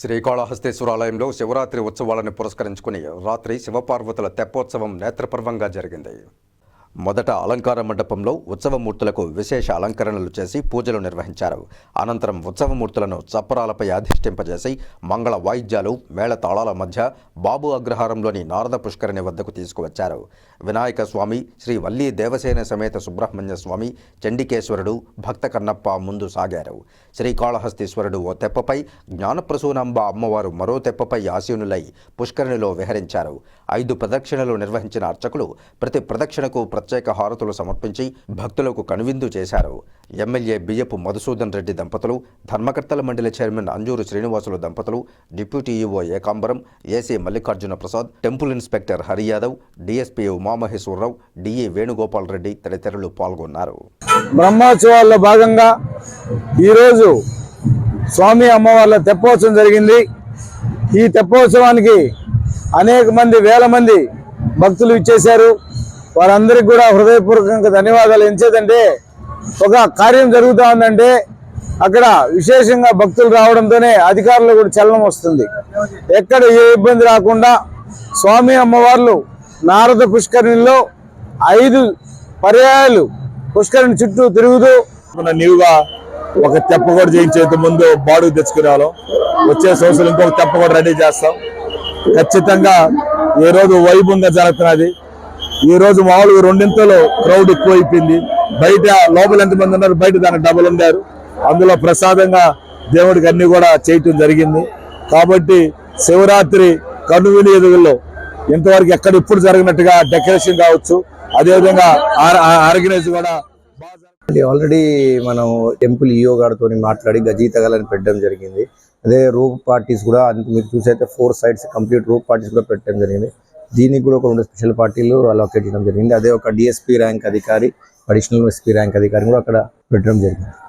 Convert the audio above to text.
శ్రీకాళహస్తేశ్వరాలయంలో శివరాత్రి ఉత్సవాలను పురస్కరించుకుని రాత్రి శివపార్వతుల తెప్పోత్సవం నేత్రపర్వంగా జరిగింది. మొదట అలంకార మండపంలో ఉత్సవమూర్తులకు విశేష అలంకరణలు చేసి పూజలు నిర్వహించారు. అనంతరం ఉత్సవమూర్తులను చప్పరాలపై అధిష్ఠింపజేసి మంగళ వాయిద్యాలు మేళ తాళాల మధ్య బాబు అగ్రహారంలోని నారద పుష్కరిణి వద్దకు తీసుకువచ్చారు. వినాయక స్వామి శ్రీ వల్లీ దేవసేన సమేత సుబ్రహ్మణ్య స్వామి చండికేశ్వరుడు భక్త కన్నప్ప ముందు సాగారు. శ్రీకాళహస్తీశ్వరుడు ఓ తెప్పపై జ్ఞానప్రసూనాంబ అమ్మవారు మరో తెప్పపై ఆసీనులై పుష్కరిణిలో విహరించారు. ఐదు ప్రదక్షిణలు నిర్వహించిన అర్చకులు ప్రతి ప్రదక్షిణకు ప్రత్యేక హారతులు సమర్పించి భక్తులకు కనువిందు చేశారు. ఎమ్మెల్యే బియ్యపు మధుసూదన్ రెడ్డి దంపతులు ధర్మకర్తల మండలి చైర్మన్ అంజూరు శ్రీనివాసులు దంపతులు deputy EO Ekambaram AC Mallikarjuna Prasad temple inspector Hari Yadav DSP Umamaheswara Rao DE Venugopal Reddy తదితరులు పాల్గొన్నారు. బ్రహ్మోత్సవాల్లో భాగంగా ఈరోజు స్వామి అమ్మవార్ల తెప్పోత్సవం జరిగింది. ఈ తెప్పోత్సవానికి అనేక మంది వేల మంది భక్తులు ఇచ్చేశారు. వారందరికీ కూడా హృదయపూర్వకంగా ధన్యవాదాలు. ఎంచేదంటే ఒక కార్యం జరుగుతూ ఉందంటే అక్కడ విశేషంగా భక్తులు రావడంతోనే అధికారులు కూడా చలనం వస్తుంది. ఎక్కడ ఏ ఇబ్బంది రాకుండా స్వామి అమ్మవార్లు నారద పుష్కరిణిలో ఐదు పర్యాయాలు పుష్కరిణి చుట్టూ తిరుగుతూ మన నీవుగా ఒక తెప్ప కూడా చేయించేంత ముందు బాడుగు తెచ్చుకునే వచ్చే సంవత్సరం ఇంకొక తెప్ప కూడా రెడీ చేస్తాం. ఖచ్చితంగా ఏ రోజు వైభవంగా జరుగుతున్నది. ఈ రోజు మామూలుగా రెండింతలు క్రౌడ్ ఎక్కువైపోయింది. బయట లోపల ఎంతమంది ఉన్నారు బయట దానికి డబుల్ ఉన్నారు అందులో ప్రసాదంగా దేవుడికి అన్ని కూడా చేయటం జరిగింది. కాబట్టి శివరాత్రి కనువిని ఎదుగుల్లో ఇంతవరకు ఎక్కడ ఇప్పుడు జరిగినట్టుగా డెకరేషన్ కావచ్చు అదేవిధంగా ఆర్గనైజ్ కూడా ఆల్రెడీ మనం టెంపుల్ ఈయో గారితో మాట్లాడి గజీతగాలని పెట్టడం జరిగింది. అదే రూప్ పార్టీస్ కూడా మీరు చూసైతే four sides complete roof parties కూడా పెట్టడం జరిగింది. దీనికి కూడా ఒక రెండు స్పెషల్ పార్టీలు అలొకేట్ చేయడం జరిగింది. అదే ఒక డిఎస్పీ ర్యాంక్ అధికారి అడిషనల్ ఎస్పీ ర్యాంక్ అధికారి కూడా అక్కడ పెట్టడం జరిగింది.